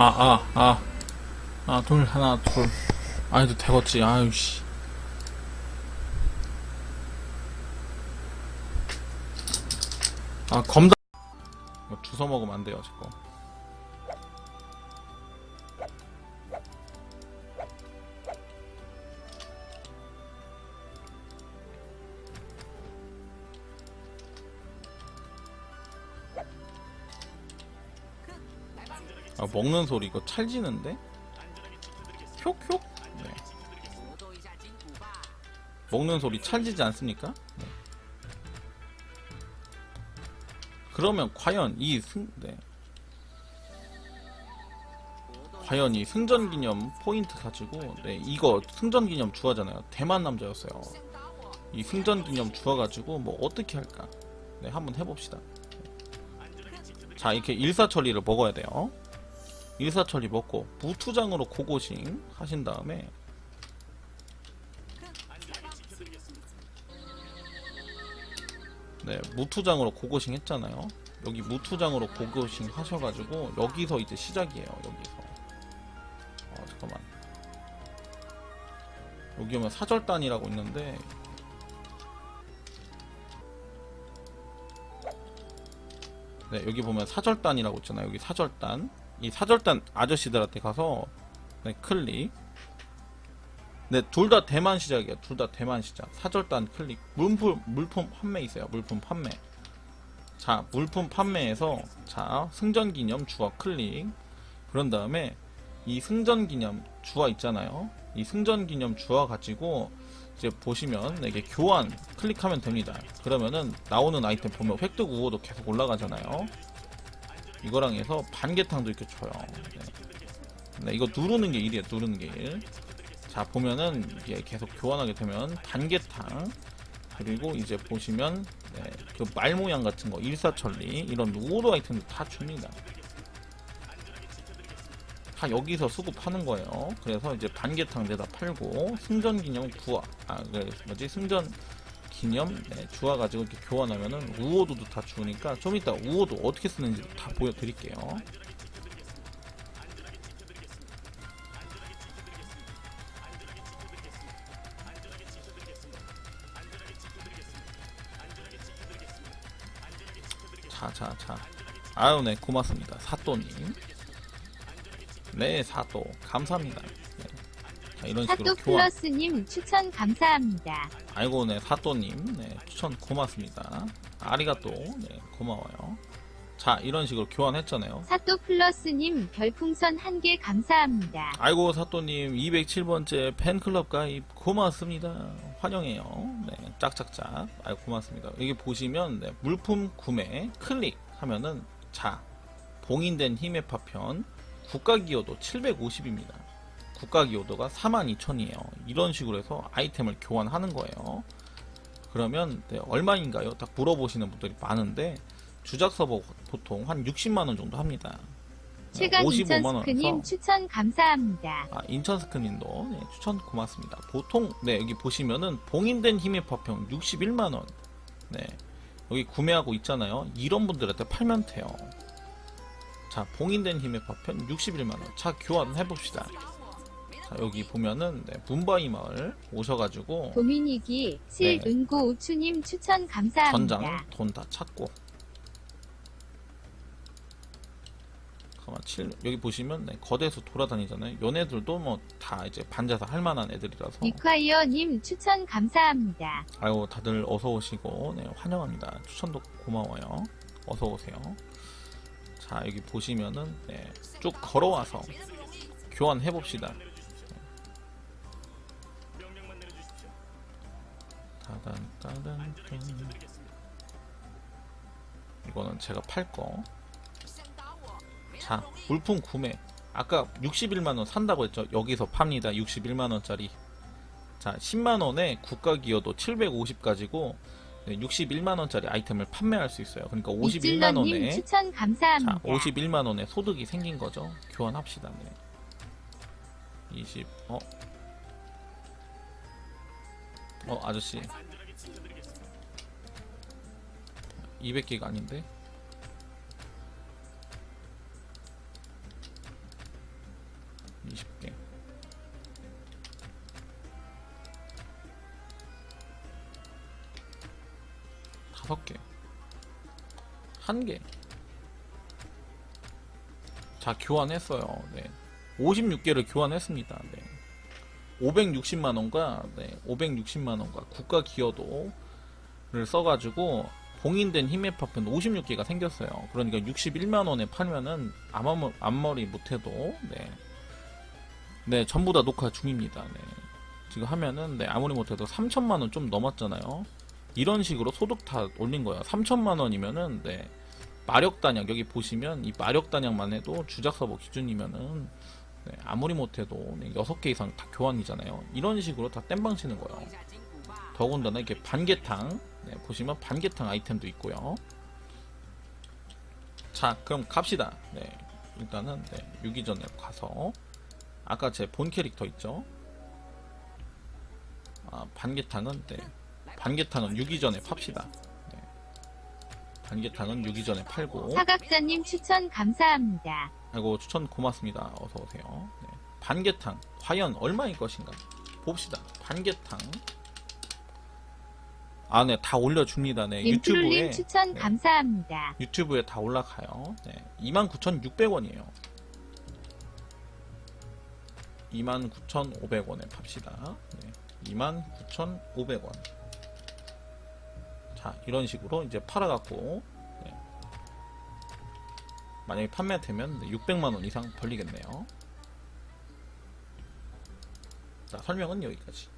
아, 아, 아. 아, 둘, 하나, 둘. 아이도 되겠지, 아유, 씨. 아, 검다. 이거 주워 먹으면 안 돼요, 제거. 아, 먹는 소리 이거 찰지는데? 효효? 네. 먹는 소리 찰지지 않습니까? 네. 그러면 과연 이 승, 네. 과연 이 승전 기념 포인트 가지고, 네, 이거 승전 기념 주화잖아요. 대만 남자였어요. 이 승전 기념 주화 가지고 뭐 어떻게 할까? 네, 한번 해봅시다. 자, 이렇게 일사천리를 먹어야 돼요. 일사천리 먹고 무투장으로 고고싱 하신 다음에 네 무투장으로 고고싱 했잖아요. 여기 무투장으로 고고싱 하셔가지고 여기서 이제 시작이에요 여기서. 어 잠깐만. 여기 오면 사절단이라고 있는데. 네 여기 보면 사절단이라고 있잖아요. 여기 사절단. 이 사절단 아저씨들한테 가서 네, 클릭. 네, 둘 다 대만 시작이에요. 둘다 대만 시작. 사절단 클릭. 물품 물품 판매 있어요. 물품 판매. 자, 물품 판매에서 자, 승전 기념 주화 클릭. 그런 다음에 이 승전 기념 주화 있잖아요. 이 승전 기념 주화 가지고 이제 보시면 네, 이게 교환 클릭하면 됩니다. 그러면은 나오는 아이템 보면 획득 우호도 계속 올라가잖아요. 이거랑 해서 반개탕도 이렇게 줘요. 네. 네, 이거 누르는 게 1이에요. 누르는 게 1. 자, 보면은 이게 계속 교환하게 되면 반개탕 그리고 이제 보시면 네, 그말 모양 같은 거 일사천리 이런 우호도 아이템도 다 줍니다. 다 여기서 수급하는 거예요. 그래서 이제 반개탕 내다 팔고 승전 기념 구화 아, 그 뭐지 승전 기념 네, 주화 가지고 이렇게 교환하면은 우호도도 다 주니까 좀 이따 우호도 어떻게 쓰는지 다 보여드릴게요. 자, 자, 자. 아유, 네, 고맙습니다. 사또님. 네, 사또. 감사합니다. 네. 자, 이런 식으로 사또 교환. 플러스님 추천 감사합니다. 아이고 네 사또님 네 추천 고맙습니다 아리가또 네 고마워요 자 이런 식으로 교환했잖아요 사또 플러스님 별풍선 한 개 감사합니다. 아이고 사또님 207번째 팬클럽 가입 고맙습니다 환영해요. 네 짝짝짝. 아이고 고맙습니다. 여기 보시면 네, 물품 구매 클릭하면은 자 봉인된 힘의 파편 국가기여도 750입니다. 국가기여도가 42,000이에요. 이런 식으로 해서 아이템을 교환하는 거예요. 그러면 네, 얼마인가요? 딱 물어보시는 분들이 많은데 주작 서버 보통 한 60만 원 정도 합니다 최강 55만 인천 원에서 스크님 추천 감사합니다. 아, 인천 스크린도 네, 추천 고맙습니다. 보통 네 여기 보시면은 봉인된 힘의 파평 61만 원. 네 여기 구매하고 있잖아요. 이런 분들한테 팔면 돼요. 자 봉인된 힘의 파편 61만 원. 자 교환해 봅시다. 자 여기 보면은 네, 문바이 마을 오셔가지고 도미닉이 실은고 우추님 추천 감사합니다. 전장 돈 다 찾고. 잠깐만 칠 여기 보시면 네, 거대에서 돌아다니잖아요. 요네들도 뭐 다 이제 반자사 할 만한 애들이라서. 리콰이어님 추천 감사합니다. 아유 다들 어서 오시고 네, 환영합니다. 추천도 고마워요. 어서 오세요. 자 여기 보시면은 네, 쭉 걸어와서 교환해 봅시다. 따단 따단 딴. 이거는 제가 팔 거. 자 물품 구매. 아까 61만원 산다고 했죠. 여기서 팝니다. 61만원짜리. 자, 10만원에 국가 기여도 750 가지고 61만 원짜리 아이템을 판매할 수 있어요. 그러니까 51만 이찔러님 원에 추천 자, 감사합니다. 51만 원의 소득이 생긴 거죠. 교환합시다. 네. 20 어. 어, 아저씨. 200개가 아닌데? 다섯 개 한 개. 자, 교환했어요. 네. 56개를 교환했습니다. 네. 560만원과, 네, 560만원과 국가 기여도를 써가지고, 봉인된 힘의 파편 56개가 생겼어요. 그러니까 61만원에 팔면은, 앞머리, 앞머리 못해도, 네. 네, 전부 다 녹화 중입니다. 네. 지금 하면은, 네, 아무리 못해도 3천만원 좀 넘었잖아요. 이런 식으로 소득 다 올린 거예요. 3천만 원이면은, 네. 마력 단약 여기 보시면 이 마력 단약만 해도 주작 서버 기준이면은 네, 아무리 못해도 네, 6개 이상 다 교환이잖아요. 이런 식으로 다 땜방 치는 거예요. 더군다나 이렇게 반개탕 네, 보시면 반개탕 아이템도 있고요. 자 그럼 갑시다. 네, 일단은 네, 유기전에 가서 아까 제 본 캐릭터 있죠. 아, 반개탕은 네, 반개탕은 유기전에 팝시다. 네. 반개탕은 유기전에 팔고 사각자님 추천 감사합니다. 아이고 추천 고맙습니다. 어서 오세요. 네. 반개탕 과연 얼마일 것인가 봅시다. 반개탕 아, 네, 다 올려줍니다. 네, 유튜브에 추천 네. 감사합니다. 유튜브에 다 올라가요. 네, 29,600원이에요. 29,500원에 팝시다. 네, 29,500원. 자, 이런 식으로 이제 팔아갖고, 네. 만약에 판매되면 600만원 이상 벌리겠네요. 자, 설명은 여기까지.